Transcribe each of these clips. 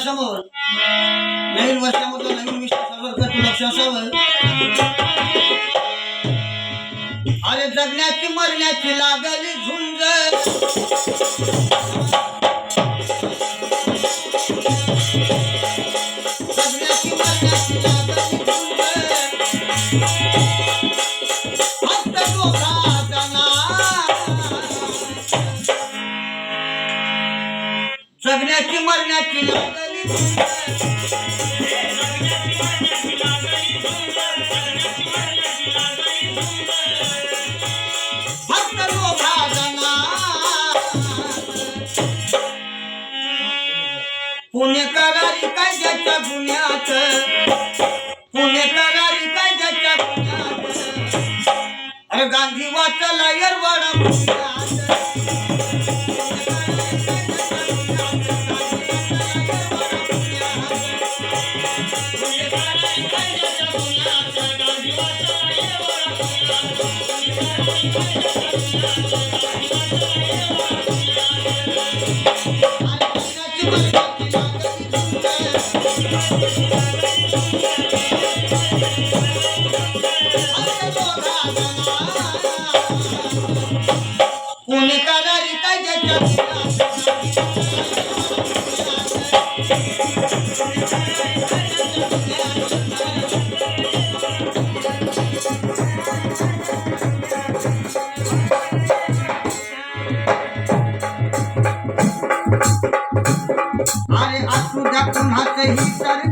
समोर नवीन वर्षामध्ये नवीन विषय जगण्याची मरण्याची लागली झुंज Thank you. जगण्याची मरण्याची लागली. झुंज फक्त दोघा जणा पुणेकरारी काय ज्याच्या गुन्ह्यात पुणेकरारी काय ज्याच्या गुन्ह्यात अरे गांधी वाचला येरवाडा पुण्यात पुणेकरारी काय ज्याच्या असू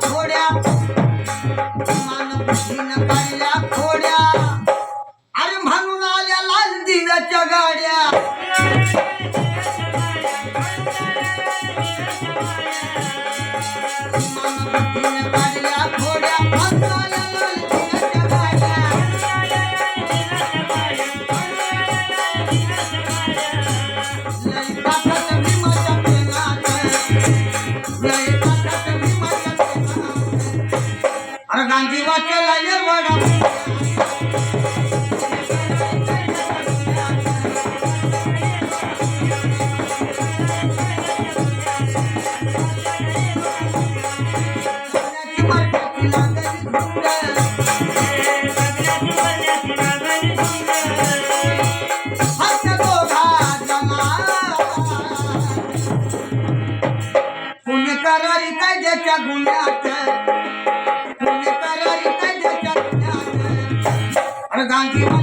गांधी वाचला येरवाडा त्याच्या गुण्यात गुन्हे करीत त्याच्या गुण्यात गांधी